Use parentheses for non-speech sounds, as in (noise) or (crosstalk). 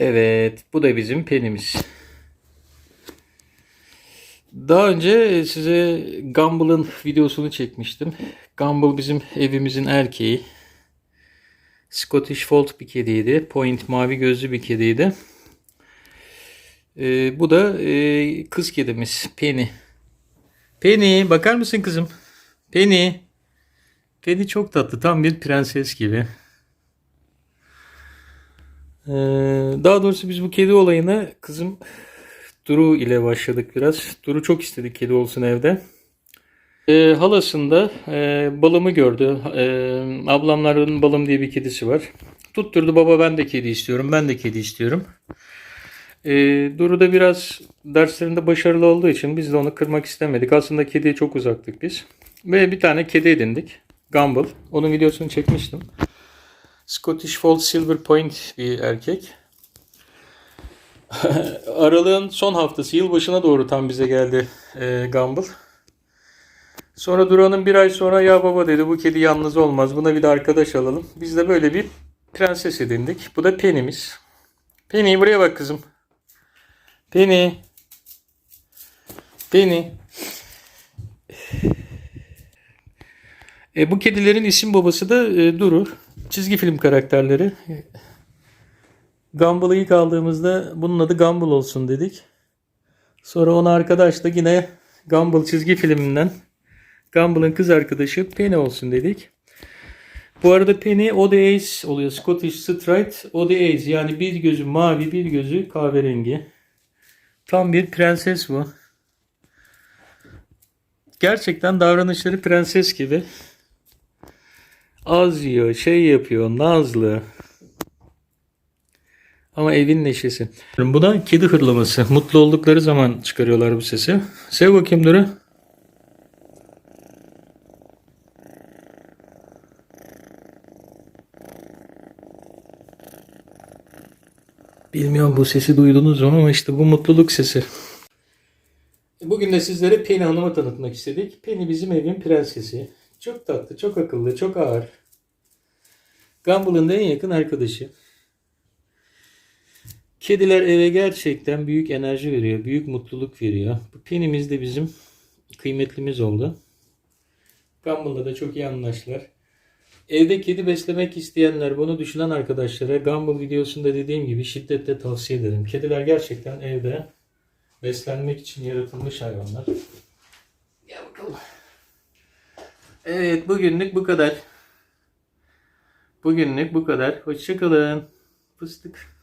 Evet, bu da bizim penimiz. Daha önce size Gumball'ın videosunu çekmiştim. Gumball bizim evimizin erkeği. Scottish Fold bir kediydi. Point mavi gözlü bir kediydi. Ee, bu da e, kız kedimiz Penny. Penny bakar mısın kızım? Penny. Penny çok tatlı. Tam bir prenses gibi. Ee, daha doğrusu biz bu kedi olayına kızım Duru ile başladık biraz. Duru çok istedi kedi olsun evde. Ee, halasında e, balımı gördü. E, ablamların balım diye bir kedisi var. Tutturdu baba ben de kedi istiyorum. Ben de kedi istiyorum. E, Duru da biraz derslerinde başarılı olduğu için biz de onu kırmak istemedik. Aslında kediye çok uzaktık biz. Ve bir tane kedi edindik. Gumball. Onun videosunu çekmiştim. Scottish Fold Silver Point bir erkek. (laughs) Aralığın son haftası yılbaşına doğru tam bize geldi e, Gumball. Sonra Duran'ın bir ay sonra ya baba dedi bu kedi yalnız olmaz buna bir de arkadaş alalım. Biz de böyle bir prenses edindik. Bu da Penny'miz. Penny buraya bak kızım. Penny. Penny. E, bu kedilerin isim babası da e, Duru. Çizgi film karakterleri. Gumball'ı ilk aldığımızda bunun adı Gumball olsun dedik. Sonra ona arkadaş da yine Gumball çizgi filminden Gumball'ın kız arkadaşı Penny olsun dedik. Bu arada Penny O The Ace oluyor. Scottish Striped O The Ace. Yani bir gözü mavi bir gözü kahverengi. Tam bir prenses bu. Gerçekten davranışları prenses gibi. Az yiyor, şey yapıyor, nazlı. Ama evin neşesi. Bu da kedi hırlaması. Mutlu oldukları zaman çıkarıyorlar bu sesi. Sev bakayım Duru. Bilmiyorum bu sesi duydunuz mu ama işte bu mutluluk sesi. Bugün de sizlere Penny Hanım'ı tanıtmak istedik. Penny bizim evin prensesi. Çok tatlı, çok akıllı, çok ağır. Gumball'ın en yakın arkadaşı. Kediler eve gerçekten büyük enerji veriyor, büyük mutluluk veriyor. Bu Penny'miz de bizim kıymetlimiz oldu. Gumball'la da çok iyi anlaştılar. Evde kedi beslemek isteyenler, bunu düşünen arkadaşlara Gumball videosunda dediğim gibi şiddetle tavsiye ederim. Kediler gerçekten evde beslenmek için yaratılmış hayvanlar. Gel bakalım. Evet bugünlük bu kadar. Bugünlük bu kadar. Hoşçakalın. Fıstık.